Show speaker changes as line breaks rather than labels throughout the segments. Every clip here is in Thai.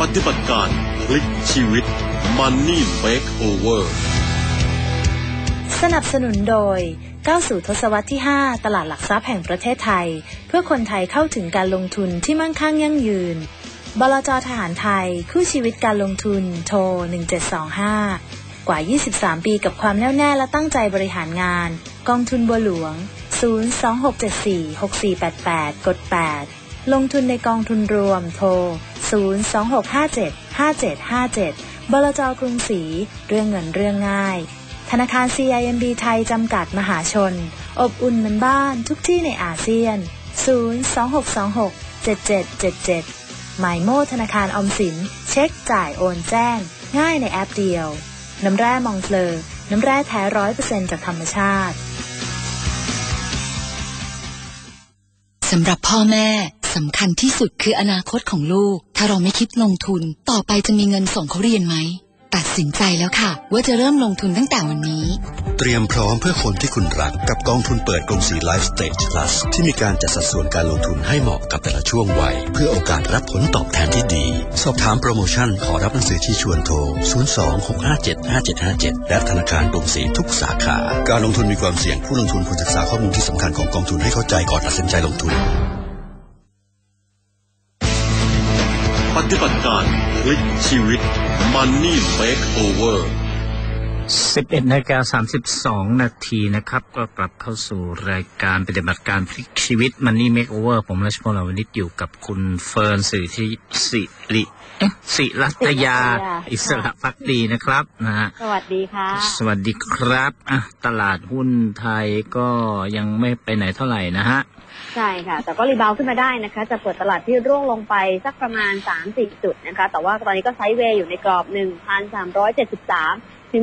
ปฏิบัติการพลิกชีวิต Money Makeover
สนับสนุนโดยก้าวสู่ทศวรรษที่ 5 ตลาดหลักทรัพย์แห่งประเทศไทย เพื่อคนไทยเข้าถึงการลงทุนที่มั่งคั่งยั่งยืน บลจทหารไทย คู่ชีวิตการลงทุน โทร 1725 กว่า 23 ปีกับความแน่วแน่และตั้งใจบริหารงาน กองทุนบัวหลวง 026746488 กด 8 ลงทุนในกองทุนรวมโทร 026575757 บลจกรุงศรี เรื่องเงินเรื่องง่าย ธนาคาร CIMB ไทยจำกัดมหาชน อบอุ่นเหมือนบ้านทุกที่ในอาเซียน 026267777 หมายโมธนาคารออมสิน เช็คจ่ายโอนแจ้ง ง่ายในแอปเดียว น้ำแร่มองเฟลอน้ำแร่แท้ร้อยเปอร์เซ็นจากธรรมชาติ
สำหรับพ่อแม่ สำคัญที่สุดคืออนาคตของลูก ถ้าเราไม่คิดลงทุน ต่อไปจะมีเงินส่งเขาเรียนไหม ตัดสินใจแล้วค่ะ ว่าจะเริ่มลงทุนตั้งแต่วันนี้
เตรียมพร้อมเพื่อคนที่คุณรัก กับกองทุนเปิดกรุงศรีไลฟ์สเตจ plus ที่มีการจัดสัดส่วนการลงทุนให้เหมาะกับแต่ละช่วงวัย เพื่อโอกาสรับผลตอบแทนที่ดี สอบถามโปรโมชั่นขอรับหนังสือที่ชวนโทร 026575757 และธนาคารกรุงศรีทุกสาขา การลงทุนมีความเสี่ยงผู้ลงทุนควรศึกษาข้อมูลที่สำคัญของกองทุนให้เข้าใจก่อนตัดสินใจลงทุน
ปฏิบัติการพลิกชีวิต Money Makeover
11นาฬิกา32 นาทีนะครับ ก็กลับเข้าสู่รายการปฏิบัติการพลิกชีวิต Money Makeover ผมรัชพลวนิชอยู่กับคุณเฟิร์นสื่อที่สิริเอ๊ะสิรัตยา อิสระพักดีนะครับนะฮะ
สวัสดีค่ะ
สวัสดีครับอะตลาดหุ้นไทยก็ยังไม่ไปไหนเท่าไหร่นะฮะ
ใช่ค่ะ แต่ก็รีบาวด์ขึ้นมาได้นะคะ จะเปิดตลาดที่ร่วงลงไปสักประมาณ 30 จุดนะคะ แต่ว่าตอนนี้ก็ไซด์เวย์อยู่ในกรอบ 1,373 ถึง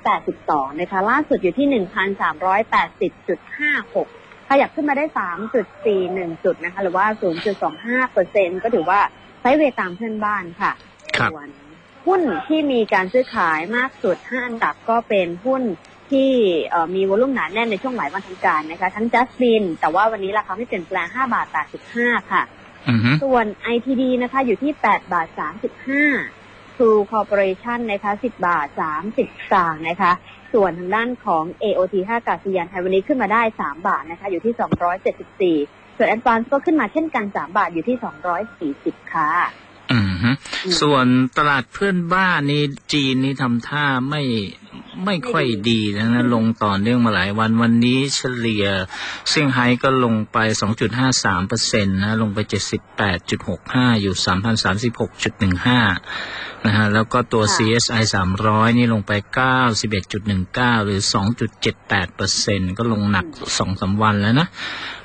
1,382 นะคะ ล่าสุดอยู่ที่ 1,380.56 ขยับขึ้นมาได้ 3.41 จุดนะคะ หรือว่า 0.25เปอร์เซ็นก็ถือว่าไซด์เวย์ตามเพื่อนบ้านค่ะ
ครับ
ส่วนหุ้นที่มีการซื้อขายมากสุด5อันดับก็เป็นหุ้น ที่เอ่อมีวอลุ่มหนาแน่นในช่วงหลายวันทำการนะคะ ทั้งจัสบินแต่ว่าวันนี้ราคาไม่เปลี่ยนแปลง5บาท85ค่ะ
อือฮึ
ส่วน ITD นะคะ อยู่ที่8บาท35 True Corporation นะคะ10 บาท 30สตางค์นะคะ ส่วนทางด้านของ AOT ท่าอากาศยานไทยวันนี้ขึ้นมาได้ 3 บาทนะคะ อยู่ที่ 274 ส่วน Advance ก็ขึ้นมาเช่นกัน 3 บาทอยู่ที่ 240 ค่ะ
อือฮึ
อืม
ส่วนตลาดเพื่อนบ้านนี่จีนนี่ทำท่าไม่ไม่ค่อยดีนะนะลงต่อเนื่องมาหลายวันวันนี้เฉลี่ยเซี่ยงไฮ้ก็ลงไป 2.53เปอร์เซ็นต์นะลงไป 78.65 อยู่ 3,036.15 นะฮะแล้วก็ตัว
ค่ะ
CSI 300 นี่ลงไป 91.19 หรือ 2.78เปอร์เซ็นต์ก็ลงหนักสองสามวันแล้วนะ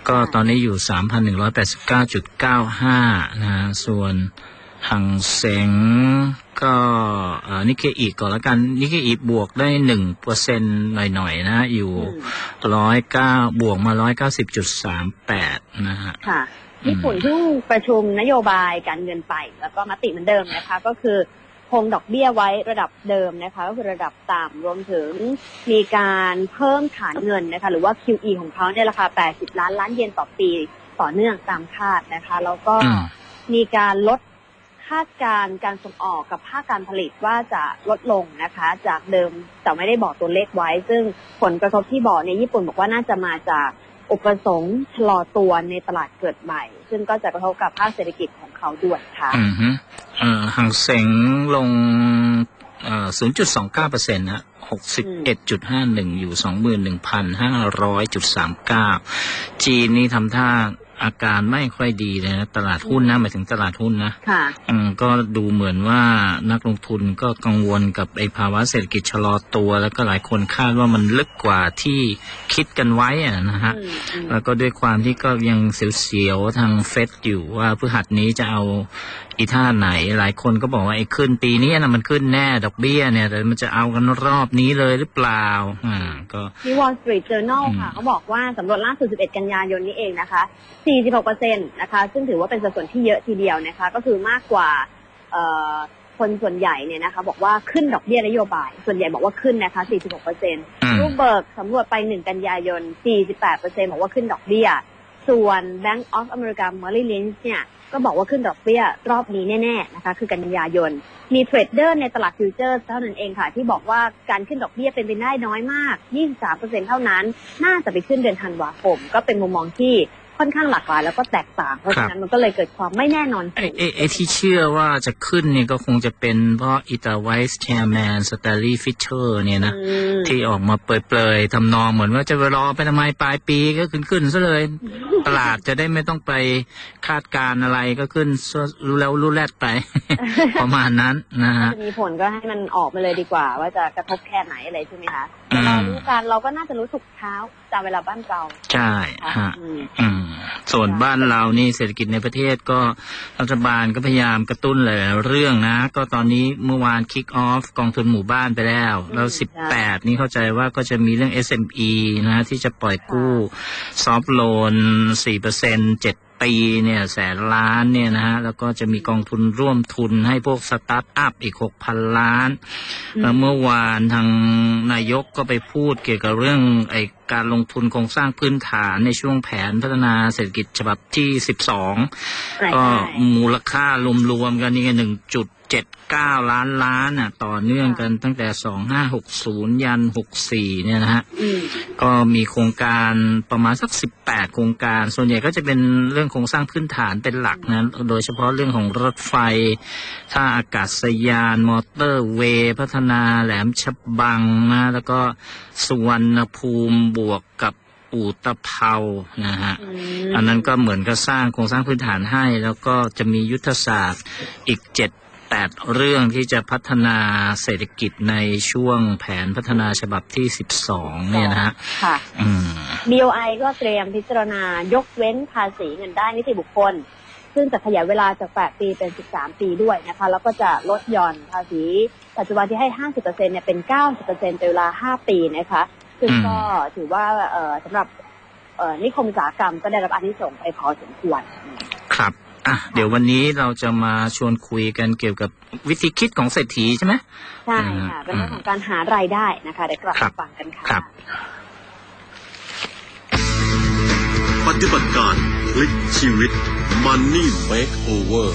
ก็ตอนนี้อยู่ 3,189.95 นะฮะส่วน หังเสงก็เอ่อนิเคอีก่อนแล้วกันนิเคอีบวกได้หนึ่งเปอร์เซ็นหน่อยๆนะฮะอยู่ร้อยเก้าบวกมาร้อยเก้าสิบจุดสามแปดนะฮะ
ค่ะ
อืม
ญี่ปุ่นเพิ่งประชุมนโยบายการเงินไป แล้วก็มติเหมือนเดิมนะคะ ก็คือคงดอกเบี้ยไว้ระดับเดิมนะคะก็คือระดับต่ำรวมถึงมีการเพิ่มฐานเงินนะคะ หรือว่า QE ของเขาเนี่ยราคา 80 ล้านล้านเยนต่อปีต่อเนื่องตามคาดนะคะ แล้วก็
อืม
มีการลดคาดการการส่งออกกับภาคการผลิตว่าจะลดลงนะคะ จากเดิมแต่ไม่ได้บอกตัวเลขไว้ ซึ่งผลกระทบที่บอกในญี่ปุ่นบอกว่าน่าจะมาจากอุปสงค์ชะลอตัวในตลาดเกิดใหม่ ซึ่งก็จะกระทบกับภาคเศรษฐกิจของเขาด้วยค่ะ
อืมฮึเอ่อหังเสงลงเอ่อ0.29เปอร์เซ็นต์นะ61.51อยู่21,500.39จีนนี่ทำท่า อาการไม่ค่อยดีเลยนะตลาดหุ้นนะหมายถึงตลาดหุ้นนะ
ค่ะ
อืมก็ดูเหมือนว่านักลงทุนก็กังวลกับไอ้ภาวะเศรษฐกิจชะลอตัว แล้วก็หลายคนคาดว่ามันลึกกว่าที่คิดกันไว้อะนะฮะ
อืมอืม
แล้วก็ด้วยความที่ก็ยังเสียวๆทางเฟดอยู่ว่าพฤหัสนี้จะเอาอีท่าไหน หลายคนก็บอกว่าไอ้ขึ้นปีนี้นะมันขึ้นแน่ดอกเบี้ยเนี่ยแต่มันจะเอากันรอบนี้เลยหรือเปล่าอ่าก็
ที่ Wall Street Journal
อืม
ค่ะเขาบอกว่าสำรวจล่าสุด 11 กันยายนนี้เองนะคะ46%นะคะ ซึ่งถือว่าเป็นสัดส่วนที่เยอะทีเดียวนะคะ ก็คือมากกว่าเอ่อคนส่วนใหญ่เนี่ยนะคะ บอกว่าขึ้นดอกเบี้ยนโยบาย ส่วนใหญ่บอกว่าขึ้นนะคะ 46%
อืม
รูเบิร์กสำรวจไป 1 กันยายน 48%บอกว่าขึ้นดอกเบี้ย ส่วน Bank of America Merrill Lynch เนี่ยก็บอกว่าขึ้นดอกเบี้ยรอบนี้แน่ๆนะคะ คือกันยายน มีเทรดเดอร์ในตลาดฟิวเจอร์เท่านั้นเองค่ะ ที่บอกว่าการขึ้นดอกเบี้ยเป็นไปได้น้อยมาก 23%เท่านั้น น่าจะไปขึ้นเดือนธันวาคม ก็เป็นมุมมองที่ ค่อนข้างหลากหลายแล้วก็แตกต่างเพราะฉะนั้นมันก็เลยเกิดความไม่แน่นอน
ไอ้
สูง
ไอ้ไอ้ที่เชื่อว่าจะขึ้นเนี่ยก็คงจะเป็นเพราะอิตาไวส์แชร์แมนสตาลีฟิชเชอร์เนี่ยนะ
อืม
ที่ออกมาเปรยๆทำนองเหมือนว่าจะไปรอไปทำไมปลายปีก็ขึ้นขึ้นซะเลย ตลาดจะได้ไม่ต้องไปคาดการณ์อะไรก็ขึ้นรู้แล้วรู้แลดไป ประมาณนั้นนะ
ถ้า
ฮะ
จะมีผลก็ให้มันออกมาเลยดีกว่า ว่าจะกระทบแค่ไหนอะไรใช่ไหมคะ
อืม
เรารู้กันเราก็น่าจะรู้สึกเช้าตามเวลาบ้านเรา
ใช่
ค่ะ
ฮะ
อืม
อืมส่วนบ้านเรานี่เศรษฐกิจในประเทศก็รัฐบาลก็พยายามกระตุ้นหลายๆเรื่องนะ ก็ตอนนี้เมื่อวานคิกออฟกองทุนหมู่บ้านไปแล้ว แล้ว
อืม
สิบแปดนี่เข้าใจว่าก็จะมีเรื่อง SME นะที่จะปล่อยกู้ ซอฟโลนสี่เปอร์เซ็นเจ็ด ปีเนี่ยแสนล้านเนี่ยนะฮะแล้วก็จะมีกองทุนร่วมทุนให้พวกสตาร์ทอัพอีกหกพันล้าน แล้วเมื่อวานทางนายกก็ไปพูดเกี่ยวกับเรื่องไอการลงทุนโครงสร้างพื้นฐานในช่วงแผนพัฒนาเศรษฐกิจฉบับที่ 12 ก็มูลค่ารวมๆกันนี่หนึ่งจุด เจ็ดเก้าล้านล้านอะ ต่อเนื่องกันตั้งแต่2560ยัน64เนี่ยนะฮะ
อืม
ก็มีโครงการประมาณสัก18โครงการ ส่วนใหญ่ก็จะเป็นเรื่องโครงสร้างพื้นฐานเป็นหลักนะโดยเฉพาะเรื่องของรถไฟท่าอากาศยาน มอเตอร์เวย์พัฒนาแหลมฉบังนะแล้วก็สุวรรณภูมิบวกกับอูตะเภานะฮะ
อืม
อันนั้นก็เหมือนกับสร้างโครงสร้างพื้นฐานให้ แล้วก็จะมียุทธศาสตร์อีกเจ็ด แปดเรื่องที่จะพัฒนาเศรษฐกิจในช่วงแผนพัฒนาฉบับที่สิบสองเนี่ยนะฮะ
ค่ะ
อืม
BOI ก็เตรียมพิจารณายกเว้นภาษีเงินได้นิติบุคคล ซึ่งจะขยายเวลาจาก 8 ปีเป็น 13 ปีด้วยนะคะ แล้วก็จะลดหย่อนภาษีปัจจุบันที่ให้ 50%เนี่ยเป็น 90%เป็นเวลา 5 ปีนะคะ ซึ่งก็ถือว่าเอ่อสำหรับเอ่อนิคมอุตสาหกรรมก็ได้รับอานิสงส์ไปพอสมควร
ครับ อะเดี๋ยววันนี้เราจะมาชวนคุยกันเกี่ยวกับวิธีคิดของเศรษฐีใช่ไหม
ใช่ค่ะเป็นเรื่องของการหารายได้นะคะเดี๋ยวกลับ
ครั
มา
บ
ฟังกันค่ะ
ครับ
ปฏิบัติการพลิกชีวิต Money Makeover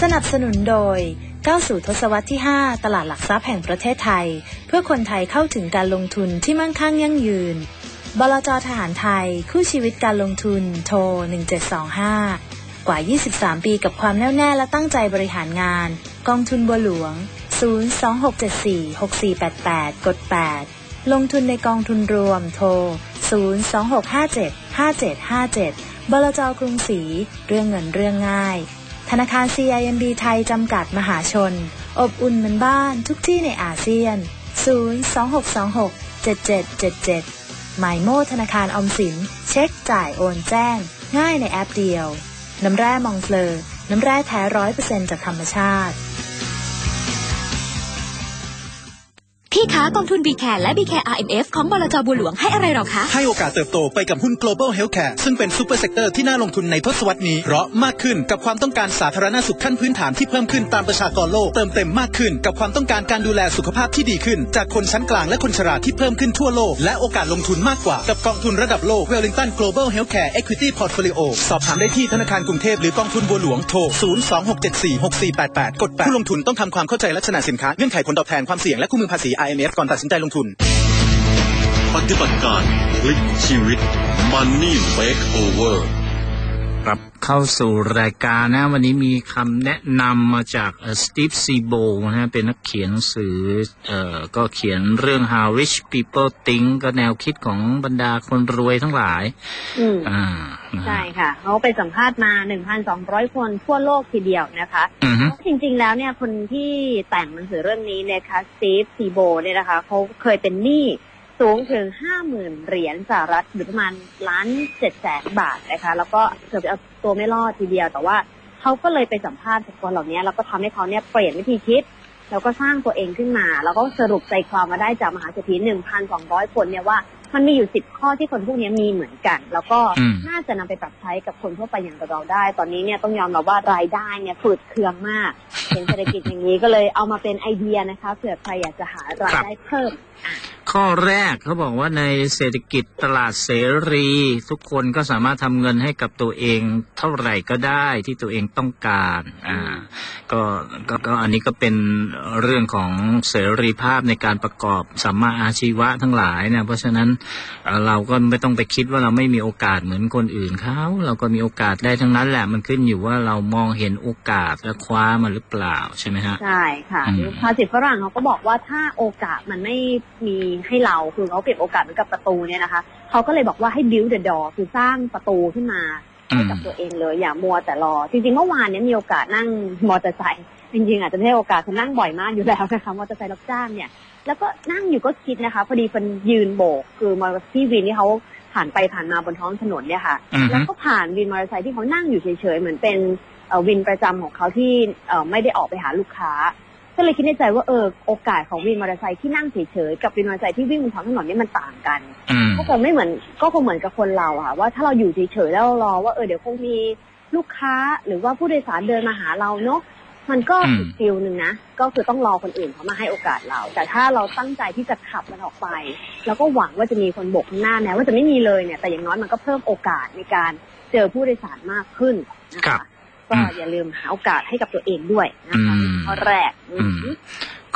สนับสนุนโดยก้าวสู่ทศวรรษที่ 5 ตลาดหลักทรัพย์แห่งประเทศไทย เพื่อคนไทยเข้าถึงการลงทุนที่มั่งคั่งยั่งยืน บลจทหารไทย คู่ชีวิตการลงทุน โทร 1725 กว่า 23 ปีกับความแน่วแน่และตั้งใจบริหารงาน กองทุนบัวหลวง 026746488 กด 8 ลงทุนในกองทุนรวม โทร 026575757 บลจกรุงศรี เรื่องเงินเรื่องง่าย ธนาคาร CIMB ไทยจำกัดมหาชน อบอุ่นเหมือนบ้านทุกที่ในอาเซียน 026267777 หมายโมธนาคารออมสิน เช็คจ่ายโอนแจ้ง ง่ายในแอปเดียว น้ำแร่มองเฟลอ น้ำแร่แท้ร้อยเปอร์เซ็นต์จากธรรมชาติ
พี่คะกองทุน b c a r e และ b c a r e RMF ของบลจบัวหลวงให้อะไรเราคะ
ให้โอกาสเติบโตไปกับหุ้น global healthcare ซึ่งเป็นซูเปอร์เซกเตอร์ที่น่าลงทุนในทศวรรษนี้ เพราะมากขึ้นกับความต้องการสาธารณสุขขั้นพื้นฐานที่เพิ่มขึ้นตามประชากรโลก เติมเต็มมากขึ้นกับความต้องการการดูแลสุขภาพที่ดีขึ้น จากคนชั้นกลางและคนชราที่เพิ่มขึ้นทั่วโลก และโอกาสลงทุนมากกว่า กับกองทุนระดับโลก Wellington Global Healthcare Equity Portfolio สอบถามได้ที่ธนาคารกรุงเทพหรือกองทุนบัวหลวงโทร 026746488 กด8ผู้ลงทุนต้องทำความเข้าใจลักษณะสินค้าเงื่อนไขผลตอบแทนความเสี่ยงและคู่มือภาษี IMF ก่อนตัดสินใจลงทุน
ปฏิบัติการพลิกชีวิต Money Makeover
ครับเข้าสู่รายการนะ วันนี้มีคำแนะนำมาจากสตีฟซีโบนะฮะเป็นนักเขียนหนังสือเอ่อก็เขียนเรื่อง how rich people think ก็แนวคิดของบรรดาคนรวยทั้งหลาย
อืม
อ่านะฮะ
ใช่ค่ะ เขาไปสัมภาษณ์มา 1,200 คนทั่วโลกทีเดียวนะคะ
อือฮึ
จริงๆแล้วเนี่ยคนที่แต่งหนังสือเรื่องนี้เนะคะสตีฟซีโบเนี่ยนะคะเขาเคยเป็นหนี้ สูงถึง 50,000 เหรียญสหรัฐหรือประมาณล้านเจ็ดแสนบาทนะคะ แล้วก็เกือบจะเอาตัวไม่รอดทีเดียว แต่ว่าเขาก็เลยไปสัมภาษณ์กับคนเหล่านี้ แล้วก็ทำให้เขาเนี่ยเปลี่ยนวิธีคิด แล้วก็สร้างตัวเองขึ้นมา แล้วก็สรุปใจความมาได้จากมหาเศรษฐี 1,200 คนเนี่ยว่ามันมีอยู่ 10 ข้อที่คนพวกนี้มีเหมือนกัน แล้วก็
อืม
น่าจะนำไปปรับใช้กับคนทั่วไปอย่างเราได้ ตอนนี้เนี่ยต้องยอมรับว่ารายได้เนี่ยฝืดเคืองมากเป็นเศรษฐกิจอย่างนี้ก็เลยเอามาเป็นไอเดียนะคะเผื่อใครอยากจะหารายได้เพิ่ม
ขข้อแรกเขาบอกว่าในเศรษฐกิจตลาดเสรี ทุกคนก็สามารถทำเงินให้กับตัวเองเท่าไหร่ก็ได้ที่ตัวเองต้องการอ่าก็ก็ก็อันนี้ก็เป็นเรื่องของเสรีภาพในการประกอบสัมมาอาชีวะทั้งหลายนะเพราะฉะนั้นเอ่อเราก็ไม่ต้องไปคิดว่าเราไม่มีโอกาสเหมือนคนอื่นเขาเราก็มีโอกาสได้ทั้งนั้นแหละมันขึ้นอยู่ว่าเรามองเห็นโอกาสและคว้ามันหรือเปล่าใช่ไหมฮะ
ใช่ค่ะ
อืม
ภาษิตฝรั่งเขาก็บอกว่าถ้าโอกาสมันไม่มีให้เราคือเขาเปรียบโอกาสเหมือนกับประตูเนี่ยนะคะเขาก็เลยบอกว่าให้ build the door คือสร้างประตูขึ้นมา
อื
ให้
ม
กับตัวเองเลย อย่ามัวแต่รอ จริงๆเมื่อวานเนี้มีโอกาสนั่งมอเตอร์ไซค์จริงๆอาจจะไม่ใช่โอกาสคือนั่งบ่อยมากอยู่แล้วนะคะมอเตอร์ไซค์รับจ้างเนี่ย แล้วก็นั่งอยู่ก็คิดนะคะ พอดีเป็นยืนโบก คือมอเตอร์ที่วินที่เขาผ่านไปผ่านมาบนท้องถนนเนี่ยค่ะ
อือฮึ
แล้วก็ผ่านวินมอเตอร์ไซค์ที่เขานั่งอยู่เฉยๆเหมือนเป็นเอ่อวินประจำของเขาที่เอ่อไม่ได้ออกไปหาลูกค้า ก็เลยคิดในใจว่าเออโอกาสของวินมอเตอร์ไซค์ที่นั่งเฉยๆกับวินมอเตอร์ไซค์ที่วิ่งบนท้องถนนเนี่ยมันต่างกัน
อืม
ก็คงไม่เหมือนก็คงเหมือนกับคนเราอะค่ะว่าถ้าเราอยู่เฉยๆแล้วเรารอว่าเออเดี๋ยวคงมีลูกค้าหรือว่าผู้โดยสารเดินมาหาเราเนาะมันก็
อืม
อีกฟิลหนึ่งนะ ก็คือต้องรอคนอื่นเขามาให้โอกาสเรา แต่ถ้าเราตั้งใจที่จะขับมันออกไป แล้วก็หวังว่าจะมีคนโบกข้างหน้าแม้ว่าจะไม่มีเลยเนี่ย แต่อย่างน้อยมันก็เพิ่มโอกาสในการเจอผู้โดยสารมากขึ้นนะ
ครั
คะ
บ
ก็
อืม
อย่าลืมหาโอกาสให้กับตัวเองด้วยนะคะ
อืม
ข้อแรกอื
อื
ม
ม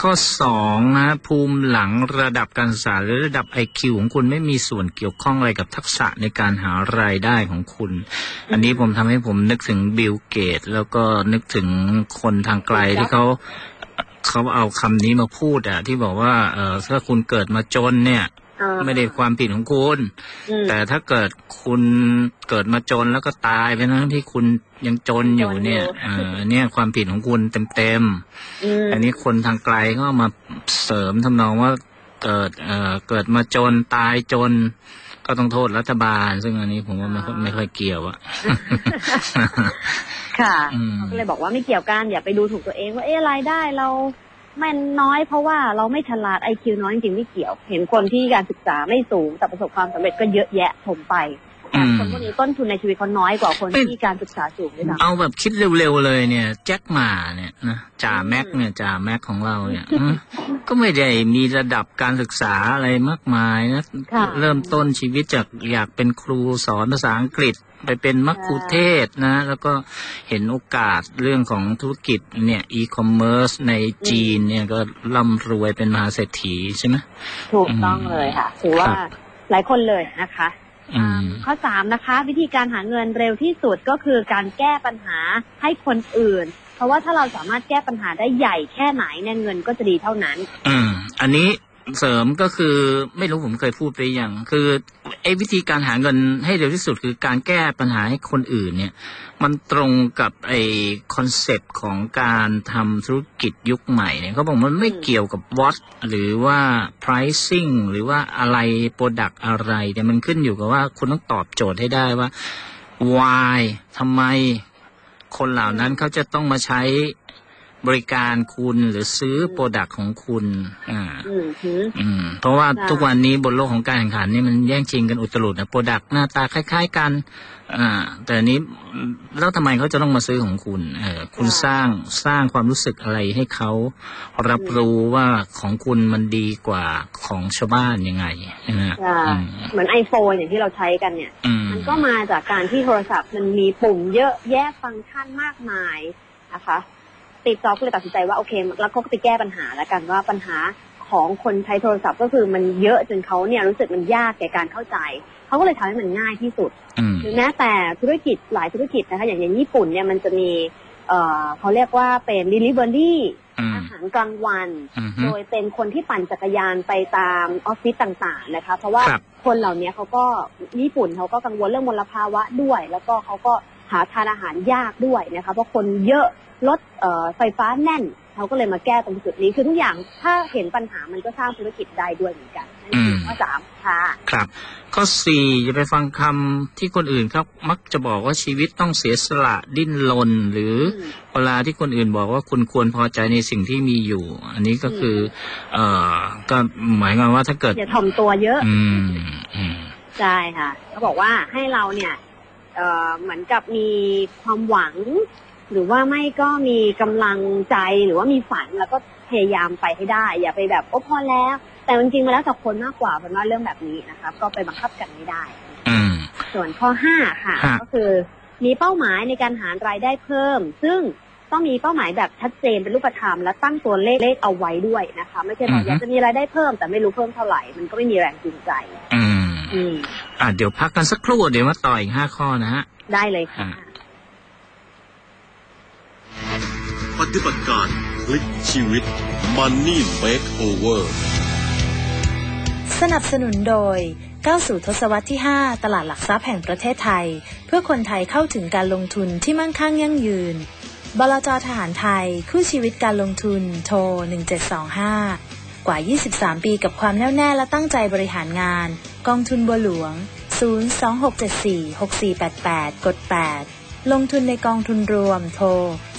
ข้อสองนะภูมิหลังระดับการศึกษาหรือระดับไอคิวของคุณไม่มีส่วนเกี่ยวข้องอะไรกับทักษะในการหารายได้ของคุณ อันนี้ผมทำให้ผมนึกถึงบิลเกต แล้วก็นึกถึงคนทางไกลที่เขาเขาเอาคำนี้มาพูดอะที่บอกว่าเออถ้าคุณเกิดมาจนเนี่ย
อ่า
ไม่ได้ความผิดของคุณ
อืม
แต่ถ้าเกิดคุณเกิดมาจนแล้วก็ตายไปทั้งที่คุณยังจนอยู่เนี่ย
จนอยู่
เออเนี่ยความผิดของคุณเต็มๆ
อืม
อันนี้คนทางไกลก็เอามาเสริมทำนองว่าเกิดเอ่อเกิดมาจนตายจน ก็ต้องโทษรัฐบาล ซึ่งอันนี้ผมว่าไม่ค่อยไม่ค่อยเกี่ยวอะ
ค่ะ
อืม
เขาก็เลยบอกว่าไม่เกี่ยวกันอย่าไปดูถูกตัวเองว่าเอ๊ะรายได้เรา มันน้อยเพราะว่าเราไม่ฉลาดไอคิวน้อยจริงๆไม่เกี่ยว เห็นคนที่การศึกษาไม่สูงแต่ประสบความสำเร็จก็เยอะแยะถมไป คนพวกนี้ต้นทุนในชีวิตเขาน้อยกว่าคนที่การศึกษาสูงด้วยซ้ำ
เอาแบบคิดเร็วๆเลยเนี่ย แจ็คหมาเนี่ยนะจ่าแม็กเนี่ยจ่าแม็กของเราเนี่ยอืมก็ไม่ได้มีระดับการศึกษาอะไรมากมายนะ
ค่ะ
เริ่มต้นชีวิตจากอยากเป็นครูสอนภาษาอังกฤษไปเป็นมัคคุเทศก์นะ แล้วก็เห็นโอกาสเรื่องของธุรกิจเนี่ยอีคอมเมิร์ซในจีนเนี่ยก็ร่ำรวยเป็นมหาเศรษฐีใช่ไหม
ถูกต้องเลยค่ะถือว่า
ครับ
หลายคนเลยนะคะ
อืม
ข้อสามนะคะ วิธีการหาเงินเร็วที่สุดก็คือการแก้ปัญหาให้คนอื่น เพราะว่าถ้าเราสามารถแก้ปัญหาได้ใหญ่แค่ไหนเนี่ยเงินก็จะดีเท่านั้น
อืม อันนี้ เสริมก็คือไม่รู้ผมเคยพูดไปอย่าง คือไอ้วิธีการหาเงินให้เร็วที่สุดคือการแก้ปัญหาให้คนอื่นเนี่ย มันตรงกับไอ้คอนเซปต์ของการทำธุรกิจยุคใหม่เนี่ยเขาบอกมันไม่เกี่ยวกับ what หรือว่า pricing หรือว่าอะไร product อะไรแต่มันขึ้นอยู่กับว่าคุณต้องตอบโจทย์ให้ได้ว่า why ทำไมคนเหล่านั้นเขาจะต้องมาใช้ บริการคุณหรือซื้อโปรดักของคุณ อ่า
อืมหือ
อืมเพราะว่า
ใช่
ทุกวันนี้บนโลกของการแข่งขันนี่มันแย่งชิงกันอุตลุดนะโปรดักหน้าตาคล้าย ๆ กัน อ่า แต่อันนี้แล้วทำไมเขาจะต้องมาซื้อของคุณ เออคุณสร้างสร้างความรู้สึกอะไรให้เขารับรู้ว่าของคุณมันดีกว่าของชาวบ้านยังไงใช่ไหม
ใช่
อืม
เหมือนไอโฟนอย่างที่เราใช้กันเนี่ย
อืม
มันก็มาจากการที่โทรศัพท์มันมีปุ่มเยอะแยะฟังก์ชันมากมายนะคะ ตีจ็อบก็เลยตัดสินใจว่าโอเค แล้วก็ไปแก้ปัญหาแล้วกันว่าปัญหาของคนใช้โทรศัพท์ก็คือมันเยอะจนเขาเนี่ยรู้สึกมันยากแก่การเข้าใจ เขาก็เลยทำให้มันง่ายที่สุด
อืม
หรือแม้แต่ธุรกิจหลายธุรกิจนะคะอย่างอย่างญี่ปุ่นเนี่ยมันจะมีเอ่อเขาเรียกว่าเป็น delivery
อืม
อาหารกลางวัน
อืมฮึ
โดยเป็นคนที่ปั่นจักรยานไปตามออฟฟิศต่างๆนะคะ เพราะว่า
ครับ
คนเหล่านี้เขาก็ญี่ปุ่นเขาก็กังวลเรื่องมลภาวะด้วย แล้วก็เขาก็ หาทานอาหารยากด้วยนะคะเพราะคนเยอะรถเอ่อไฟฟ้าแน่นเขาก็เลยมาแก้ตรงจุดนี้คือทุกอย่างถ้าเห็นปัญหามันก็สร้างธุรกิจได้ด้วยเหมือนกันนั่นคือข้อสามค่ะ
ครับ ข้อสี่อย่าไปฟังคำที่คนอื่นเขามักจะบอกว่าชีวิตต้องเสียสละดิ้นรนหรือ
อืม
เวลาที่คนอื่นบอกว่าคุณควรพอใจในสิ่งที่มีอยู่ อันนี้ก็คือ เอ่อก็หมายความว่าถ้าเกิด
อย่าถ่อมตัวเยอะ
อืมอืม
ใช่ค่ะเขาบอกว่าให้เราเนี่ย เอ่อเหมือนกับมีความหวัง หรือว่าไม่ก็มีกำลังใจหรือว่ามีฝันแล้วก็พยายามไปให้ได้ อย่าไปแบบโอ้พอแล้ว แต่จริงๆมาแล้วแต่คนมากกว่าเป็นว่าเรื่องแบบนี้นะคะก็ไปบังคับกันไม่ได้
อืม
ส่วนข้อห้าค่ะ
ฮะ
ก็คือมีเป้าหมายในการหารายได้เพิ่ม ซึ่งต้องมีเป้าหมายแบบชัดเจนเป็นรูปธรรมและตั้งตัวเลขเลขเอาไว้ด้วยนะคะ ไม่ใช่บอกอยากจะมีรายได้เพิ่มแต่ไม่รู้เพิ่มเท่าไหร่ มันก็ไม่มีแรงจูงใจ
อืม
อืม
อ่าเดี๋ยวพักกันสักครู่เดี๋ยวมาต่ออีกห้าข้อนะฮะ
ได้เลยค่ะ
ฮะ
ปฏิบัติการพลิกชีวิต Money Makeover
สนับสนุนโดยก้าวสู่ทศวรรษที่ 5 ตลาดหลักทรัพย์แห่งประเทศไทย เพื่อคนไทยเข้าถึงการลงทุนที่มั่งคั่งยั่งยืน บลจทหารไทย คู่ชีวิตการลงทุน โทร 1725 กว่า 23 ปีกับความแน่วแน่และตั้งใจบริหารงาน กองทุนบัวหลวง 026746488 กด 8 ลงทุนในกองทุนรวมโทร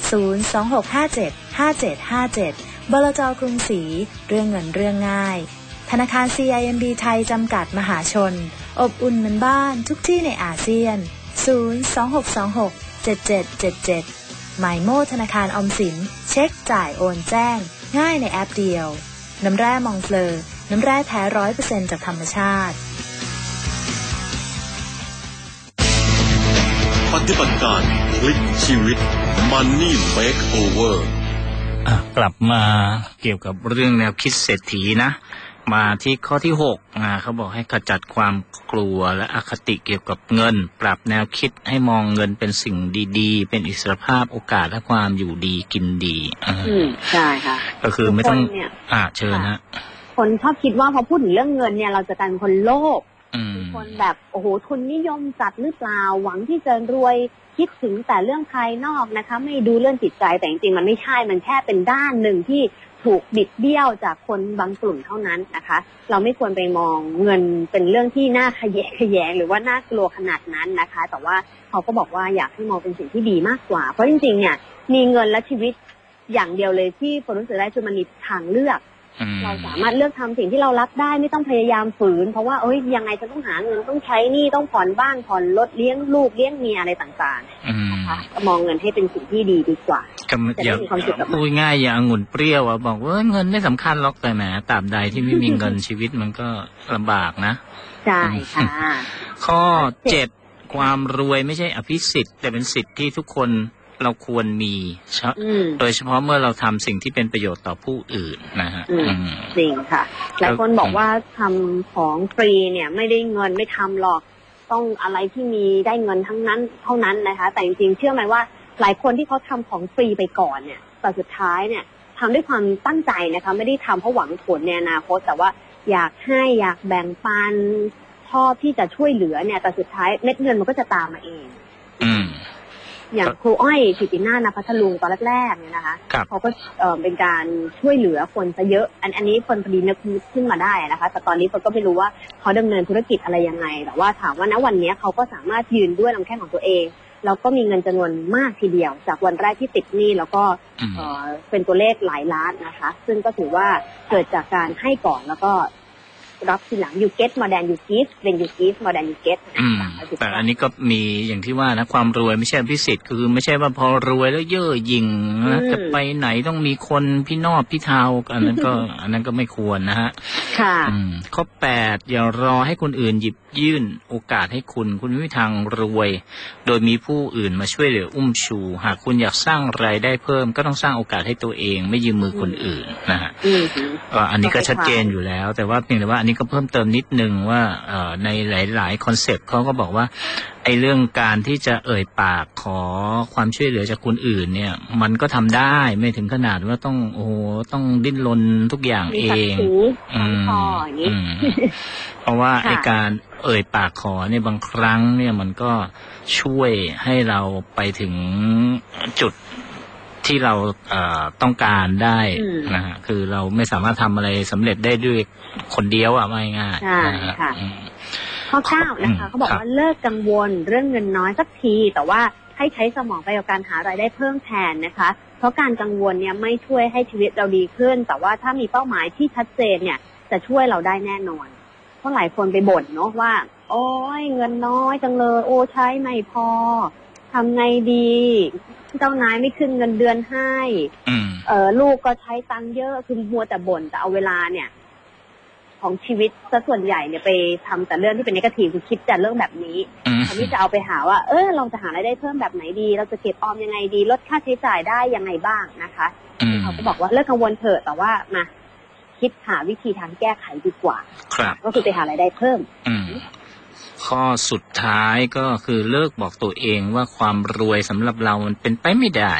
026575757 บลจกรุงศรีเรื่องเงินเรื่องง่าย ธนาคาร CIMB ไทยจำกัดมหาชน อบอุ่นเหมือนบ้านทุกที่ในอาเซียน 026267777หมายโมธนาคารออมสิน เช็คจ่ายโอนแจ้ง ง่ายในแอปเดียว น้ำแร่มองเฟลอน้ำแร่แท้ร้อยเปอร์เซ็นจากธรรมชาติ
ปฏิบัติการพลิกชีวิต Money Makeover
อะกลับมาเกี่ยวกับเรื่องแนวคิดเศรษฐีนะ มาที่ข้อที่หกอ่าเขาบอกให้ขจัดความกลัวและอคติเกี่ยวกับเงิน ปรับแนวคิดให้มองเงินเป็นสิ่งดีๆ เป็นอิสรภาพโอกาสและความอยู่ดีกินดีอ่า
อืมใช่ค่ะ
ก็คือไม่ต้อง
ทุกคนเนี่ย
อ่าเชิญฮะ
คนชอบคิดว่าพอพูดถึงเรื่องเงินเนี่ยเราจะกลายเป็นคนโลภ
อืม
คนแบบโอ้โหทุนนิยมจัดหรือเปล่าหวังที่จะรวยคิดถึงแต่เรื่องภายนอกนะคะ ไม่ดูเรื่องจิตใจแต่จริงๆมันไม่ใช่มันแค่เป็นด้านหนึ่งที่ ถูกบิดเบี้ยวจากคนบางกลุ่มเท่านั้นนะคะ เราไม่ควรไปมองเงินเป็นเรื่องที่น่าขยะขยงหรือว่าน่ากลัวขนาดนั้นนะคะ แต่ว่าเขาก็บอกว่าอยากให้มองเป็นสิ่งที่ดีมากกว่า เพราะจริงๆเนี่ยมีเงินและชีวิตอย่างเดียวเลยที่คนรู้สึกได้คือมันมีทางเลือก เราสามารถเลือกทำสิ่งที่เรารักได้ไม่ต้องพยายามฝืน เพราะว่าเอ้ยยังไงจะต้องหาเงินต้องใช้หนี้ต้องผ่อนบ้านผ่อนรถเลี้ยงลูกเลี้ยงเมียอะไรต่าง
อืม
ๆนะคะก็มองเงินให้เป็นสิ่งที่ดีดีกว่า
ก็ไม่
จะได้
อย่า
มีความสุขกับมัน
พูดง่ายอย่างองุ่นเปรี้ยวอะบอกว่าเงินไม่สำคัญหรอกแต่แหมตราบใดที่ไม่มีเงินชีวิตมันก็ลำบากนะ
ใช่ค่ะ
ข้อเจ็ดความรวยไม่ใช่อภิสิทธิ์แต่เป็นสิทธิ์ที่ทุกคน เราควรมีเฉ
อืม
โดยเฉพาะเมื่อเราทำสิ่งที่เป็นประโยชน์ต่อผู้อื่นนะฮะ
อืม
อืม
จริงค่ะหลายคนบอกว่าทำของฟรีเนี่ยไม่ได้เงินไม่ทำหรอกต้องอะไรที่มีได้เงินทั้งนั้นเท่านั้นนะคะ แต่จริงๆเชื่อไหมว่า หลายคนที่เขาทำของฟรีไปก่อนเนี่ยแต่สุดท้ายเนี่ยทำด้วยความตั้งใจนะคะ ไม่ได้ทำเพราะหวังผลในอนาคตแต่ว่าอยากให้อยากแบ่งปันชอบที่จะช่วยเหลือเนี่ย แต่สุดท้ายเม็ดเงินมันก็จะตามมาเอง
อืม
อย่างครูอ้อยถิตินาถนพัทลุงตอนแรกๆเนี่ยนะคะ
ครับ
เขาก็เอ่อเป็นการช่วยเหลือคนซะเยอะ อันอันนี้คนพอดีนึกนึกขึ้นมาได้นะคะ แต่ตอนนี้คนก็ไม่รู้ว่าเขาดำเนินธุรกิจอะไรยังไง แต่ว่าถามว่าณวันนี้เขาก็สามารถยืนด้วยลำแข้งของตัวเองแล้วก็มีเงินจำนวนมากทีเดียว จากวันแรกที่ติดหนี้แล้วก็
อืม
เอ่อเป็นตัวเลขหลายล้านนะคะ ซึ่งก็ถือว่าเกิดจากการให้ก่อนแล้วก็ รับทีหลัง you get more than you give when you give more than you get
อืมแต่อันนี้ก็มีอย่างที่ว่านะความรวยไม่ใช่อภิสิทธิ์คือไม่ใช่ว่าพอรวยแล้วเย่อหยิ่งนะจะไปไหนต้องมีคนพี่นอบพี่เทาอันนั้นก็อันนั้นก็ไม่ควรนะฮะ
ค่ะ
อืมข้อแปดอย่ารอให้คนอื่นหยิบยื่นโอกาสให้คุณ คุณไม่มีทางรวย โดยมีผู้อื่นมาช่วยเหลืออุ้มชู หากคุณอยากสร้างรายได้เพิ่ม ก็ต้องสร้างโอกาสให้ตัวเอง ไม่ยืมมือคนอื่นนะฮะ
อืม
เอ่ออันนี้ก็ชัดเจนอยู่แล้ว แต่ว่าเพียงแต่ว่าอันนี้ก็เพิ่มเติมนิดนึงว่าเอ่อในหลายๆคอนเซปต์เขาก็บอกว่าไอ้เรื่องการที่จะเอ่ยปากขอความช่วยเหลือจากคนอื่น เนี่ย มันก็ทำได้ไม่ถึงขนาดว่าต้องโอ้โหต้องดิ้นรนทุกอย่าง
มี
เอ
ศัก
ง
ดิ์ศรี
อื
ทั้ง
ม
พออย่างนี้
อืมเพราะว่า
ค่ะ
ไอการเอ่ยปากขอเนี่ยบางครั้งเนี่ยมันก็ช่วยให้เราไปถึงจุด ที่เราเอ่อต้องการได้
อืม
นะฮะคือเราไม่สามารถทำอะไรสำเร็จได้ด้วยคนเดียวอะไม่ง่าย
ใช่
นะฮะ
ค่ะ
อืม
ข้อเก้านะคะ
อืม
เขาบอก
ครับ
ว่าเลิกกังวลเรื่องเงินน้อยสักที แต่ว่าให้ใช้สมองไปกับการหารายได้เพิ่มแทนนะคะ เพราะการกังวลเนี่ยไม่ช่วยให้ชีวิตเราดีขึ้น แต่ว่าถ้ามีเป้าหมายที่ชัดเจนเนี่ย จะช่วยเราได้แน่นอน เพราะหลายคนไปบ่นเนาะว่า โอ้ยเงินน้อยจังเลย โอ้ใช้ไม่พอทำไงดี เจ้านายไม่ขึ้นเงินเดือนให้
อืม
เออลูกก็ใช้ตังค์เยอะคือมัวแต่บ่นแต่เอาเวลาเนี่ยไปของชีวิตซะส่วนใหญ่เนี่ยไปทำแต่เรื่องที่เป็นนกาทีฟคือคิดแต่เรื่องแบบนี้
อืม
แทนที่จะเอาไปหาว่า เออเราจะหารายได้เพิ่มแบบไหนดี เราจะเก็บออมยังไงดี ลดค่าใช้จ่ายได้ยังไงบ้างนะคะ
อืม
เขาก็บอกว่าเลิกกังวลเถอะแต่ว่ามาคิดหาวิธีทางแก้ไขดีกว่า
ครับ
ก็คือไปหารายได้เพิ่ม
อืม ข้อสุดท้ายก็คือเลิกบอกตัวเองว่าความรวยสำหรับเรามันเป็นไปไม่ได้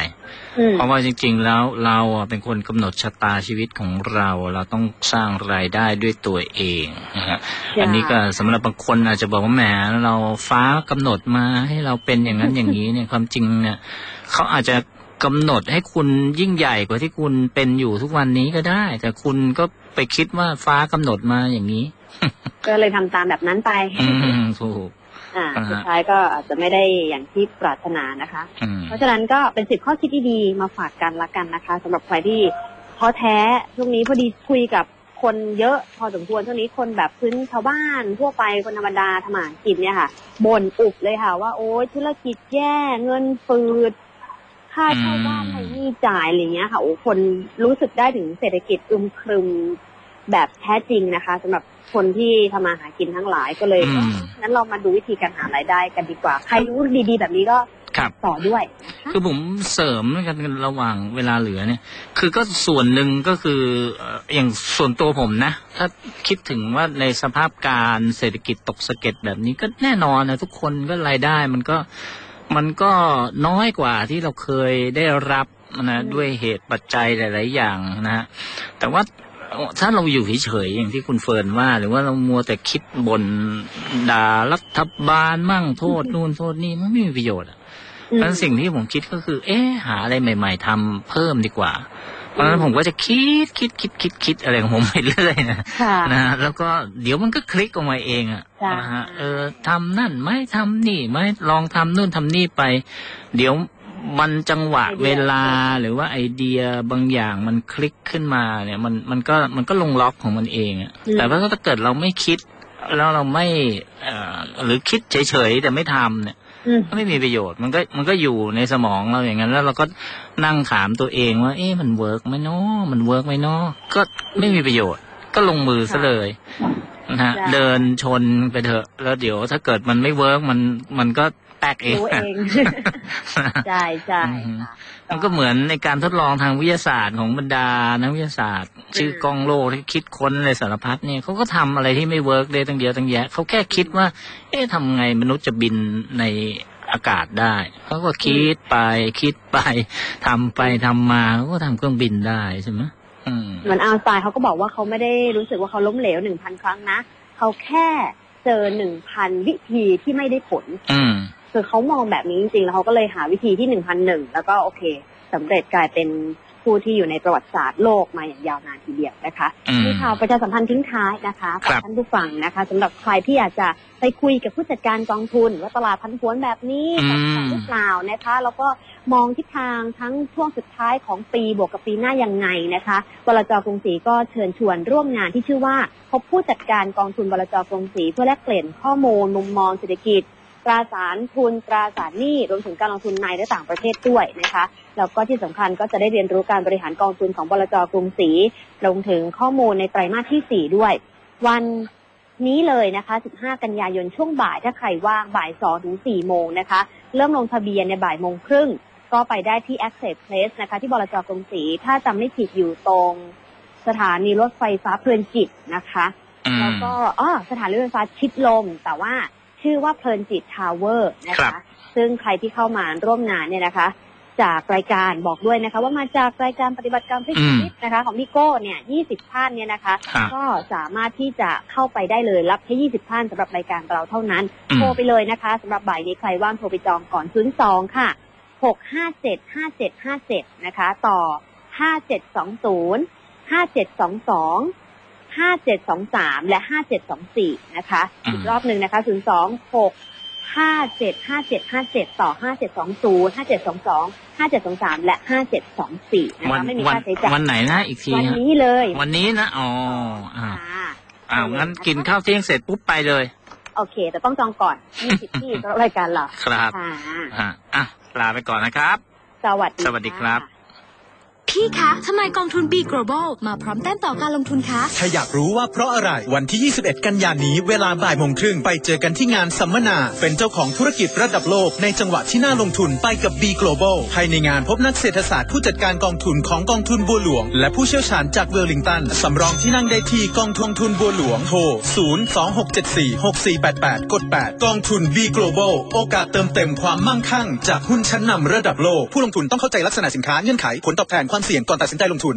อืม
เพราะว่าจริง ๆ แล้วเราอะเป็นคนกำหนดชะตาชีวิตของเรา เราต้องสร้างรายได้ด้วยตัวเองนะฮะ
ใช่
อันนี้ก็สำหรับบางคนอาจจะบอกว่าแหมเราฟ้ากำหนดมาให้เราเป็นอย่างนั้นอย่างนี้เนี่ยความจริงเนี่ยเขาอาจจะกำหนดให้คุณยิ่งใหญ่กว่าที่คุณเป็นอยู่ทุกวันนี้ก็ได้ แต่คุณก็ไปคิดว่าฟ้ากำหนดมาอย่างนี้
ก็เลยทำตามแบบนั้นไป
อืมถูก
อ่า
อ่าฮะ
สุดท้ายก็อาจจะไม่ได้อย่างที่ปรารถนานะคะ
อืม
เพราะฉะนั้นก็เป็นสิบข้อคิดดีๆมาฝากกันละกันนะคะสำหรับใครที่ท้อแท้ช่วงนี้พอดีคุยกับคนเยอะพอสมควรช่วงนี้คนแบบพื้นชาวบ้านทั่วไปคนธรรมดาทำมาหากินเนี่ยค่ะบ่นอุบเลยค่ะว่าโอ๊ยธุรกิจแย่เงินฝืดค่าเช่าบ้านไม่มีจ่ายอะไรเงี้ยค่ะโอ้คนรู้สึกได้ถึงเศรษฐกิจอึมครึมแบบแท้จริงนะคะสำหรับ คนที่ทำมาหากินทั้งหลายก็เลย
อืม
งั้นเรามาดูวิธีการหารายได้กันดีกว่า ใครรู้ดีๆ แบบนี้ก็
ครับ
ต่อด้วย
คือผมเสริมกันระหว่างเวลาเหลือเนี่ย คือก็ส่วนหนึ่งก็คือเอ่ออย่างส่วนตัวผมนะ ถ้าคิดถึงว่าในสภาพการเศรษฐกิจตกสะเก็ดแบบนี้ก็แน่นอนนะทุกคนก็รายได้มันก็มันก็น้อยกว่าที่เราเคยได้รับนะด้วยเหตุปัจจัยหลาย ๆ อย่างนะฮะแต่ว่า ถ้าเราอยู่เฉยๆอย่างที่คุณเฟิร์นว่า หรือว่าเรามัวแต่คิดบนด่ารัฐบาลมั่งโทษนู่นโทษนี่มันไม่มีประโยชน์อะเพราะฉะนั้นสิ่งที่ผมคิดก็คือ เอ๊ะหาอะไรใหม่ ๆทำเพิ่มดีกว่าเพราะฉะนั้นผมก็จะคิดคิดคิดคิดคิดอะไรของผมไปเรื่อยนะ
ค่ะ
นะฮะแล้วก็เดี๋ยวมันก็คลิกออกมาเองอะ
จ้ะ
นะฮะเออทำนั่นไหมทำนี่ไหมลองทำนู่นทำนี่ไป เดี๋ยว มันจังหวะเวลาหรือว่าไอเดียบางอย่างมันคลิกขึ้นมาเนี่ย มันมันก็มันก็ลงล็อกของมันเองอะแต่ว่าถ้าเกิดเราไม่คิด แล้วเราไม่เอ่อหรือคิดเฉยๆแต่ไม่ทำเนี่ย
อืม
ก็ไม่มีประโยชน์มันก็มันก็อยู่ในสมองเราอย่างนั้นแล้วเราก็นั่งถามตัวเองว่า เอ๊ะมันเวิร์กไหมเนาะมันเวิร์กไหมเนาะก็ไม่มีประโยชน์ ก็ลงมือซะเลยนะฮะ
ใช่
เดินชนไปเถอะ แล้วเดี๋ยวถ้าเกิดมันไม่เวิร์กมันมันก็ แตกเอง
รู้เองใช่ใช่
อืม
ค่ะ
มันก็เหมือนในการทดลองทางวิทยาศาสตร์ของบรรดานักวิทยาศาสตร์ ชื่อกล้องโลกที่คิดค้นอะไรสารพัดเนี่ยเขาก็ทำอะไรที่ไม่เวิร์กได้ตั้งเยอะตั้งแยะเขาแค่คิดว่า เอ๊ะทำไงมนุษย์จะบินในอากาศได้เขาก็คิดไปคิดไปทำไปทำมาเขาก็ทำเครื่องบินได้ใช่ไหมอืม
เหมือนอัลสไตน์เขาก็บอกว่าเขาไม่ได้รู้สึกว่าเขาล้มเหลวหนึ่งพันครั้งนะเขาแค่เจอหนึ่งพันวิธีที่ไม่ได้ผล
อืม
คือเขามองแบบนี้จริงๆแล้วเขาก็เลยหาวิธีที่หนึ่งพันหนึ่งแล้วก็โอเคสำเร็จกลายเป็นผู้ที่อยู่ในประวัติศาสตร์โลกมาอย่างยาวนานทีเดียวนะคะ
อืม
มีข่าวประชาสัมพันธ์ทิ้งท้ายนะคะ
ครั
ฝาก
บ
ท่านผู้ฟังนะคะสำหรับใครที่อยากจะไปคุยกับผู้จัดการกองทุน ว่าตลาดพันผวนแบบนี้
อืม
ปรับหรือเปล่านะคะ แล้วก็มองทิศทางทั้งช่วงสุดท้ายของปีบวกกับปีหน้ายังไงนะคะบลจกรุงศรีก็เชิญชวนร่วมงานที่ชื่อว่าพบผู้จัดการกองทุนบลจกรุงศรีเพื่อแลกเปลี่ยนข้อมูลมุมมองเศรษฐกิจ ตราสารทุนตราสารหนี้รวมถึงการลงทุนในและต่างประเทศด้วยนะคะแล้วก็ที่สำคัญก็จะได้เรียนรู้การบริหารกองทุนของบลจกรุงศรีรวมถึงข้อมูลในไตรมาสที่ 4 ด้วย วันนี้เลยนะคะ 15 กันยายนช่วงบ่ายถ้าใครว่างบ่าย 2 ถึง 4 โมงนะคะ เริ่มลงทะเบียนในบ่ายโมงครึ่ง ก็ไปได้ที่ Access Place นะคะ ที่บลจกรุงศรีถ้าจำไม่ผิดอยู่ตรงสถานีรถไฟฟ้าเพลินจิตนะคะ
อืม
แล้วก็อ๋อสถานีรถไฟฟ้าชิดลม แต่ว่า ชื่อว่าเพลินจิตทาวเวอร์นะ
ครั
คะ
บ
ซึ่งใครที่เข้ามาร่วมงานเนี่ยนะคะ จากรายการบอกด้วยนะคะ ว่ามาจากรายการปฏิบัติการพลิกชีวิตนะคะ ของพี่โก้เนี่ย20ท่านเนี่ยนะคะ
ฮะ
ก็สามารถที่จะเข้าไปได้เลยรับแค่20ท่านสำหรับรายการเราเท่านั้น
อืม
โทรไปเลยนะคะสำหรับบ่ายนี้ใครว่างโทรไปจองก่อน02ค่ะ657 5757นะคะ ต่อ 5720 5722 5723และ5724นะคะ
อืม
อีกรอบหนึ่งนะคะ026 575757ต่อ5720 5722 5723และ5724นะ
วั
คะไม่มี
วั
ค่าใช้จ่าย
วันไหนนะอีกที
วัน
ฮะ
นี้เลย
วันนี้นะอ๋ออ่า
ค่ะ
อ้าวงั้นกินข้าวเที่ยงเสร็จปุ๊บไปเลย
โอเค แต่ต้องจองก่อน20ที่สำหรับรายการเรา
ครับ
ค่ะ
อ่าอะลาไปก่อนนะครับ
สวัสดี
สวัสดีครับะ
พี่คะ ทำไมกองทุน B Global มาพร้อมแต้มต่อการลงทุนคะ
ถ้าอยากรู้ว่าเพราะอะไรวันที่ 21 กันยายนนี้เวลาบ่ายโมงครึ่งไปเจอกันที่งานสัมมนา เป็นเจ้าของธุรกิจระดับโลกในจังหวะที่น่าลงทุนไปกับ B Global ภายในงานพบนักเศรษฐศาสตร์ผู้จัดการกองทุนของกองทุนบัวหลวง และผู้เชี่ยวชาญจากเวลลิงตันสำรองที่นั่งได้ที่กองทุนทุนบัวหลวงโทร 026746488 กด 8 กองทุน B Global โอกาสเติมเต็มความมั่งคั่ง จากหุ้นชั้นนำระดับโลก ผู้ลงทุนต้องเข้าใจลักษณะสินค้าเงื่อนไขผลตอบแทนความเสี่ยงก่อนตัดสินใจลงทุน